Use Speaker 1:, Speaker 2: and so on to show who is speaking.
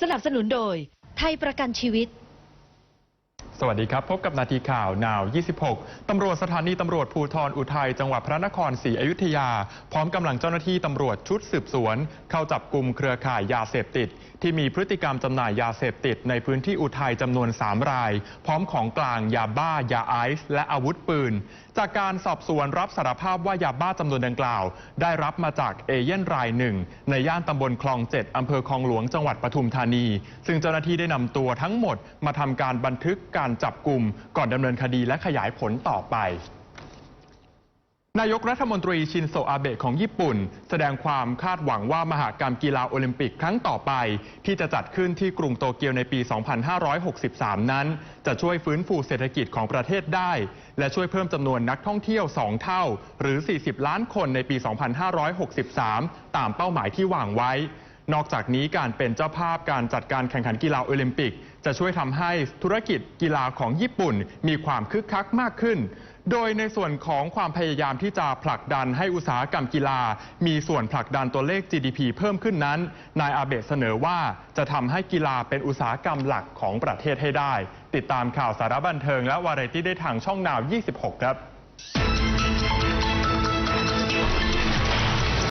Speaker 1: สนับสนุนโดย ไทยประกันชีวิต
Speaker 2: สวัสดีครับ พบกับนาทีข่าวนาว 26 ตำรวจสถานีตำรวจภูธรอุทัย จังหวัดพระนครศรีอยุธยา พร้อมกำลังเจ้าหน้าที่ตำรวจชุดสืบสวน เข้าจับกลุ่มเครือข่ายยาเสพติด ที่มีพฤติกรรมจำหน่ายยาเสพติดในพื้นที่อุทัยจำนวน 3 ราย พร้อมของกลางยาบ้ายาไอซ์และอาวุธปืน จากการสอบสวนรับสารภาพว่ายาบ้าจำนวนดังกล่าว ได้รับมาจากเอเย่นรายหนึ่งในย่านตำบลคลองเจ็ดอำเภอคลองหลวงจังหวัดปทุมธานี ซึ่งเจ้าหน้าที่ได้นำตัวทั้งหมดมาทำการบันทึกการจับกลุ่มก่อนดำเนินคดีและขยายผลต่อไปนายกรัฐมนตรีชินโซอาเบะของญี่ปุ่น แสดงความคาดหวังว่ามหากรรมกีฬาโอลิมปิกครั้งต่อไป ที่จะจัดขึ้นที่กรุงโตเกียวในปี 2563 นั้น จะช่วยฟื้นฟูเศรษฐกิจของประเทศได้ และช่วยเพิ่มจำนวนนักท่องเที่ยว 2 เท่า หรือ 40 ล้านคนในปี 2563 ตามเป้าหมายที่วางไว้ นอกจากนี้การเป็นเจ้าภาพการจัดการแข่งขันกีฬาโอลิมปิก จะช่วยทำให้ธุรกิจกีฬาของญี่ปุ่นมีความคึกคักมากขึ้น โดยในส่วนของความพยายามที่จะผลักดันให้อุตสาหกรรมกีฬา มีส่วนผลักดันตัวเลข GDP เพิ่มขึ้นนั้น นายอาเบะเสนอว่าจะทำให้กีฬาเป็นอุตสาหกรรมหลักของประเทศให้ได้ ติดตามข่าวสารบันเทิงและวาไรตี้ได้ทางช่องนาว 26 ครับ